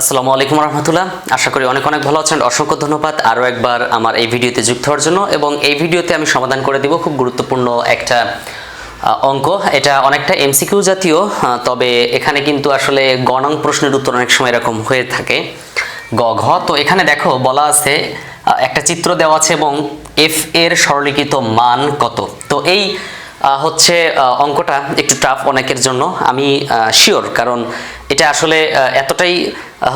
আসসালামু আলাইকুম রহমতুল্লাহ। আশা করি অনেক অনেক ভালো আছেন। অসংখ্য ধন্যবাদ আরও একবার আমার এই ভিডিওতে যুক্ত হওয়ার জন্য এবং এই ভিডিওতে আমি সমাধান করে দিব খুব গুরুত্বপূর্ণ একটা অঙ্ক। এটা অনেকটা এমসিকিউ জাতীয় তবে এখানে কিন্তু আসলে গণং প্রশ্নের উত্তর অনেক সময় এরকম হয়ে থাকে। গ, ঘ, তো এখানে দেখো বলা আছে একটা চিত্র দেওয়া আছে এবং এফ এর সরলীকৃত মান কত? তো এই হচ্ছে অঙ্কটা একটু টাফ অনেকের জন্য। আমি শিওর কারণ এটা আসলে এতটাই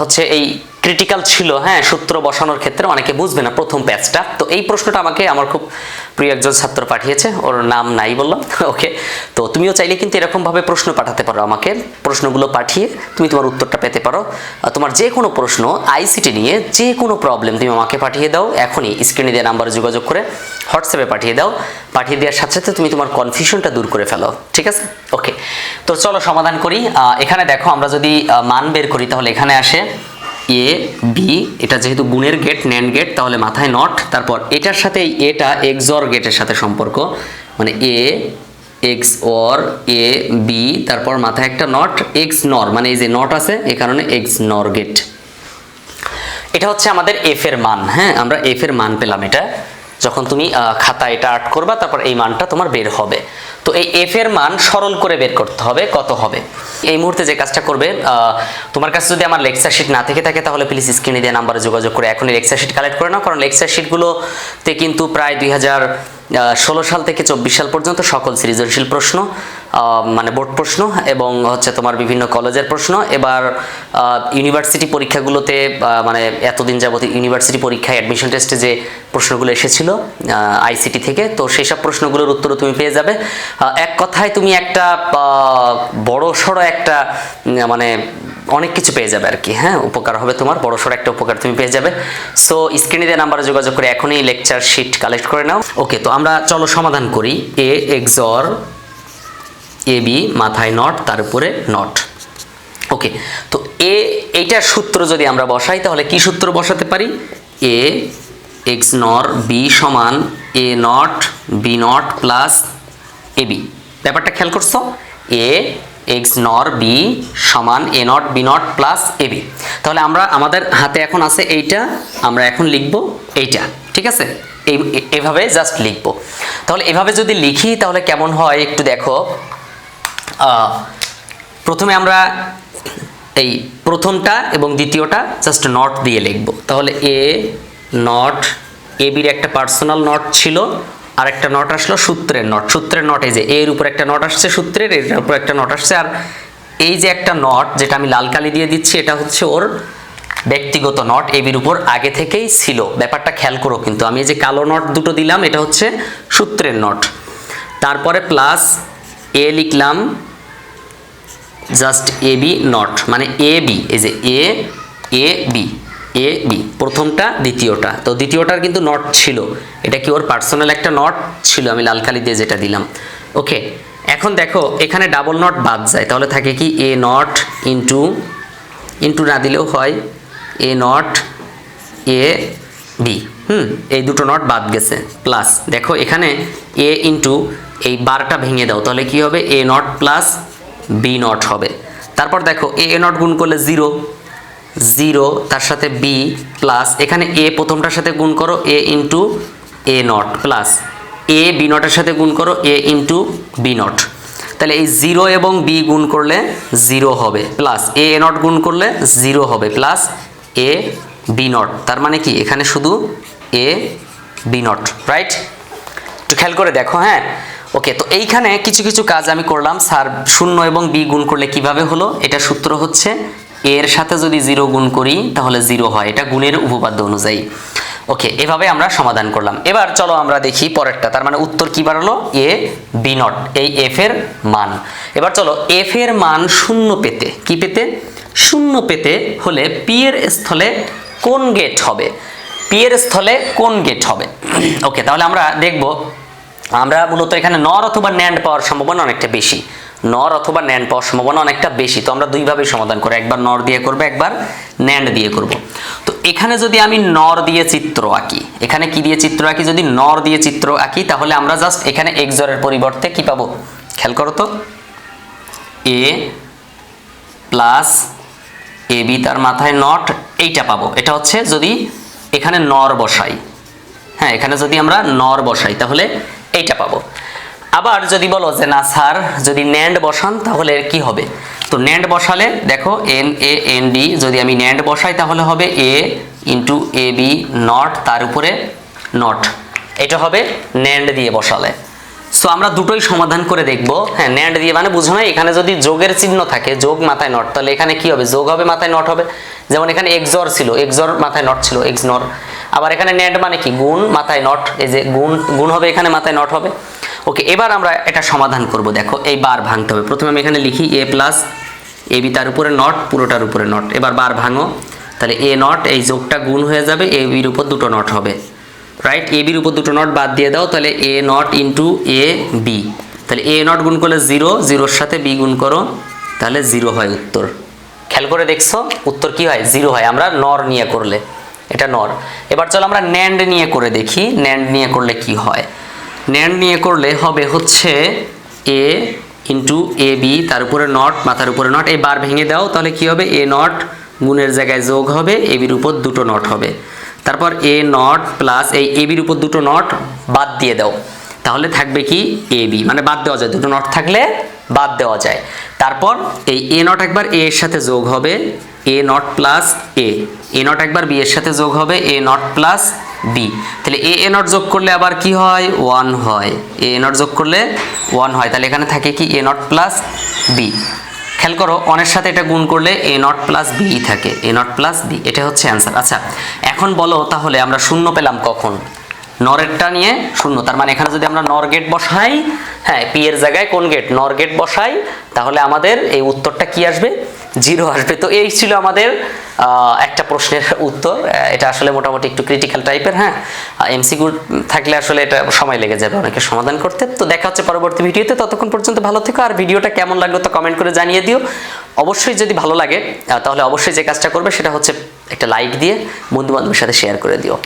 হচ্ছে এই ক্রিটিক্যাল ছিল হ্যাঁ সূত্র বসানোর ক্ষেত্রে অনেকে বুঝবে না প্রথম প্যাচটা তো এই প্রশ্নটা আমাকে আমার খুব প্রিয় একজন ছাত্র পাঠিয়েছে, ওর নাম নাই বললাম, ওকে। তো তুমিও চাইলে কিন্তু এরকমভাবে প্রশ্ন পাঠাতে পারো আমাকে, প্রশ্নগুলো পাঠিয়ে তুমি তোমার উত্তরটা পেতে পারো। তোমার যে কোনো প্রশ্ন আইসিটি নিয়ে যে কোনো প্রবলেম তুমি আমাকে পাঠিয়ে দাও, এখনই স্ক্রিনে দেওয়া নাম্বারে যোগাযোগ করে হোয়াটসঅ্যাপে পাঠিয়ে দাও। পাঠিয়ে দেওয়ার সাথে সাথে তুমি তোমার কনফিউশনটা দূর করে ফেলো, ঠিক আছে? ওকে, তো চলো সমাধান করি। এখানে দেখো আমরা যদি মান বের করি, তাহলে এখানে আসে এ বি এটা যেহেতু গুণের গেট ন্যান্ড গেট তাহলে মাথায় নট তারপর এটার সাথে এটা এক্সর গেটের সাথে সম্পর্ক মানে A XOR A B তারপর মাথায় একটা নট এক্স নর মানে এই যে নট আছে এই কারণে এক্স নর গেট এটা হচ্ছে আমাদের এফ এর মান হ্যাঁ? আমরা এফ এর মান পেলাম এটা। যখন তুমি খাতা এটা আর্ট করবা, তারপর এই মানটা তোমার বের হবে। তো এই এফ এর মান সরল করে বের করতে হবে, কত হবে? এই মুহূর্তে যে কাজটা করবে তোমার কাছে যদি আমার লেকচার শিট না থেকে থাকে, তাহলে প্লিজ স্ক্রিনে দিয়ে নাম্বারে যোগাযোগ করে এখনই লেকচার শিট কালেক্ট করে নাও, কারণ লেকচার শিটগুলোতে কিন্তু প্রায় দুই ষোলো সাল থেকে চব্বিশ সাল পর্যন্ত সকল সৃজনশীল প্রশ্ন মানে বোর্ড প্রশ্ন এবং হচ্ছে তোমার বিভিন্ন কলেজের প্রশ্ন। এবার ইউনিভার্সিটি পরীক্ষাগুলোতে মানে এতদিন যাবত ইউনিভার্সিটি পরীক্ষায় অ্যাডমিশন টেস্টে যে প্রশ্নগুলো এসেছিল আইসিটি থেকে, তো সেই সব প্রশ্নগুলোর উত্তরও তুমি পেয়ে যাবে। এক কথায় তুমি একটা বড় সড়ো একটা মানে অনেক কিছু পেয়ে যাবে আর কি হ্যাঁ? উপকার হবে তোমার বড় সড়ো একটা উপকার তুমি পেয়ে যাবে। সো স্ক্রিনে দেওয়া নাম্বারে যোগাযোগ করে এখনই লেকচার শিট কালেক্ট করে নাও। ওকে তো আমরা চলো সমাধান করি এ এক্সর এ বি মাথায় নট, তার উপরে নট। ওকে তো এ এইটার সূত্র যদি আমরা বসাই, তাহলে কি সূত্র বসাতে পারি? এ এক্স নর বি সমান A not B not plus A B ব্যাপারটা খেয়াল করছ? এ এক্স নর বি সমান A not B not plus A B তাহলে আমরা, আমাদের হাতে এখন আছে এইটা, আমরা এখন লিখব এইটা, ঠিক আছে? এই জাস্ট লিখব। তাহলে এভাবে যদি লিখি, তাহলে কেমন হয়? একটু দেখো। প্রথমে আমরা এই প্রথমটা এবং দ্বিতীয়টা জাস্ট নট দিয়ে লিখব। তাহলে এ নট এ বির একটা পার্সোনাল নট ছিল আর একটা নট আসলো সূত্রের নট সূত্রের নট এই যে এর উপর একটা নট আসছে সূত্রের এর উপর একটা নট আসছে, আর এই যে একটা নট যেটা আমি লাল কালি দিয়ে দিচ্ছি, এটা হচ্ছে ওর ব্যক্তিগত নট এবির উপর আগে থেকেই ছিল। ব্যাপারটা খেয়াল করো কিন্তু, আমি এই যে কালো নট দুটো দিলাম, এটা হচ্ছে সূত্রের নট তারপরে প্লাস এ লিখলাম জাস্ট এ বি নট মানে এ বি এই যে এ এ বি এ বি প্রথমটা, দ্বিতীয়টা। তো দ্বিতীয়টার কিন্তু নট ছিল। এটা কি ওর পার্সোনাল একটা নট ছিল? আমি লাল কালি দিয়ে যেটা দিলাম। ওকে এখন দেখো, এখানে ডাবল নট বাদ যায়। তাহলে থাকে কি এ নট ইন্টু ইন্টু না দিলেও হয়। এ নট এ বি হুম, এই দুটো নট বাদ গেছে। প্লাস দেখো এখানে এ ইন্টু এই বারটা ভেঙে দাও। তাহলে কি হবে? A not plus B not হবে। তারপর দেখো এ এ নট গুণ করলে জিরো জিরো তার সাথে বি প্লাস এখানে এ প্রথমটার সাথে গুণ করো A into A not plus A B নটের সাথে গুণ করো এ ইন্টু বি নট তাহলে এই জিরো এবং বি গুণ করলে জিরো হবে প্লাস এ এ নট গুণ করলে জিরো হবে প্লাস এ বি নট তার মানে কি? এখানে শুধু এ বি নট রাইট একটু খেয়াল করে দেখো হ্যাঁ? ওকে তো এইখানে কিছু কিছু কাজ আমি করলাম। স্যার শূন্য এবং বি গুণ করলে কীভাবে হলো? এটা সূত্র হচ্ছে এর সাথে যদি জিরো গুণ করি, তাহলে জিরো হয়। এটা গুণের উপপাদ্য অনুযায়ী। ওকে এভাবে আমরা সমাধান করলাম। এবার চলো আমরা দেখি পরেরটা। তার মানে উত্তর কি বাড়লো? A, B not. এই এফ এর মান। এবার চলো, এফ এর মান শূন্য পেতে। কি পেতে? শূন্য পেতে হলে পি এর স্থলে কোন গেট হবে? পি এর স্থলে কোন গেট হবে? ওকে তাহলে আমরা দেখব আমরা মূলত এখানে নর অথবা ন্যান্ড পাওয়ার সম্ভাবনা অনেকটা বেশি। নর অথবা ন্যান্ড পাওয়ার সম্ভাবনা অনেকটা বেশি। তো আমরা দুইভাবেই সমাধান করব একবার নর দিয়ে করব, একবার ন্যান্ড দিয়ে করব। তো এখানে যদি আমি নর দিয়ে চিত্র আঁকি, এখানে কি দিয়ে চিত্র আঁকি? যদি নর দিয়ে চিত্র আঁকি, তাহলে আমরা জাস্ট এখানে এক্সরের পরিবর্তে কি পাবো? খেয়াল করো তো। এ প্লাস এ বি তার মাথায় নট এইটা পাবো। এটা হচ্ছে যদি এখানে নর বসাই। হ্যাঁ এখানে যদি আমরা নর বসাই, তাহলে এইটা পাবো। আবার যদি বলো যে, না স্যার, যদি ন্যান্ড বসান তাহলে কি হবে? তো ন্যান্ড বসালে দেখো এন এ এন ডি যদি আমি ন্যান্ড বসাই তাহলে হবে A into A B not তার উপরে নট এটা হবে ন্যান্ড দিয়ে বসালে। সো আমরা দুটোই সমাধান করে দেখব। হ্যাঁ ন্যান্ড দিয়ে মানে বুঝো না, এখানে যদি যোগের চিহ্ন থাকে, যোগ মাথায় নট তাহলে এখানে কি হবে? যোগ হবে, মাথায় নট হবে। যেমন এখানে এক্সর ছিল এক্সর মাথায় নট ছিল এক্স আবার এখানে ন্যান্ড মানে কি? গুণ মাথায় নট এই যে গুণ গুণ হবে এখানে, মাথায় নট হবে। ওকে এবার আমরা এটা সমাধান করব। দেখো, এই বার ভাঙতে হবে। প্রথমে আমি এখানে লিখি এ প্লাস এ বি তার উপরে নট পুরোটার উপরে নট এবার বার ভাঙো। তাহলে এ নট এই যোগটা গুণ হয়ে যাবে এ বির উপর দুটো নট হবে। রাইট এ বির উপর দুটো নট বাদ দিয়ে দাও, তাহলে A not into A B তাহলে এ নট গুণ করলে জিরো জিরোর সাথে বি গুণ করো, তাহলে জিরো হয় উত্তর। খেয়াল করে দেখছ? উত্তর কি হয়? জিরো হয়। আমরা নর নিয়ে করলে। এটা নর। এবার চলো আমরা ন্যান্ড নিয়ে করে দেখি। ন্যান্ড নিয়ে করলে কি হয়? ন্যান্ড নিয়ে করলে হবে হচ্ছে এ ইন্টু এ বি তার উপরে নট, মাথার উপরে নট। এই বার ভেঙে দাও, তাহলে কি হবে? এ নট গুণের জায়গায় যোগ হবে এ বির উপর দুটো নট হবে। তারপর এ নট প্লাস এই এ বির উপর দুটো নট বাদ দিয়ে দাও। তাহলে থাকবে কি এ, বি মানে বাদ দেওয়া যায়, দুটো নট থাকলে বাদ দেওয়া যায়। তারপর এই এ নট একবার এ এর সাথে যোগ হবে, A not plus A. A not একবার বি এর সাথে যোগ হবে, এ নট প্লাস বি। তাহলে এ এ নট যোগ করলে আবার কি হয়? ওয়ান হয়। এ এ নট যোগ করলে ওয়ান হয়। তাহলে এখানে থাকে কি এ নট প্লাস বি। খেয়াল করো, অনের সাথে এটা গুণ করলে এ নট প্লাস বি থাকে। A not plus B. এটা হচ্ছে অ্যান্সার। আচ্ছা এখন বলো তাহলে আমরা শূন্য পেলাম কখন? নরেরটা নিয়ে শূন্য। তার মানে এখানে যদি আমরা নর গেট বসাই হ্যাঁ পি এর জায়গায় কোন গেট? নর গেট বসাই, তাহলে আমাদের এই উত্তরটা কি আসবে? জিরো আসবে। তো এই ছিল আমাদের একটা প্রশ্নের উত্তর। এটা আসলে মোটামুটি একটু ক্রিটিক্যাল টাইপের হ্যাঁ? এমসিকিউ থাকলে আসলে এটা সময় লেগে যাবে অনেকে সমাধান করতে। তো দেখা হচ্ছে পরবর্তী ভিডিওতে। ততক্ষণ পর্যন্ত ভালো থেকো। আর ভিডিওটা কেমন লাগল তো কমেন্ট করে জানিয়ে দিও। অবশ্যই যদি ভালো লাগে তাহলে অবশ্যই যে কাজটা করবে সেটা হচ্ছে একটা লাইক দিয়ে বন্ধু বান্ধবের সাথে শেয়ার করে দিও।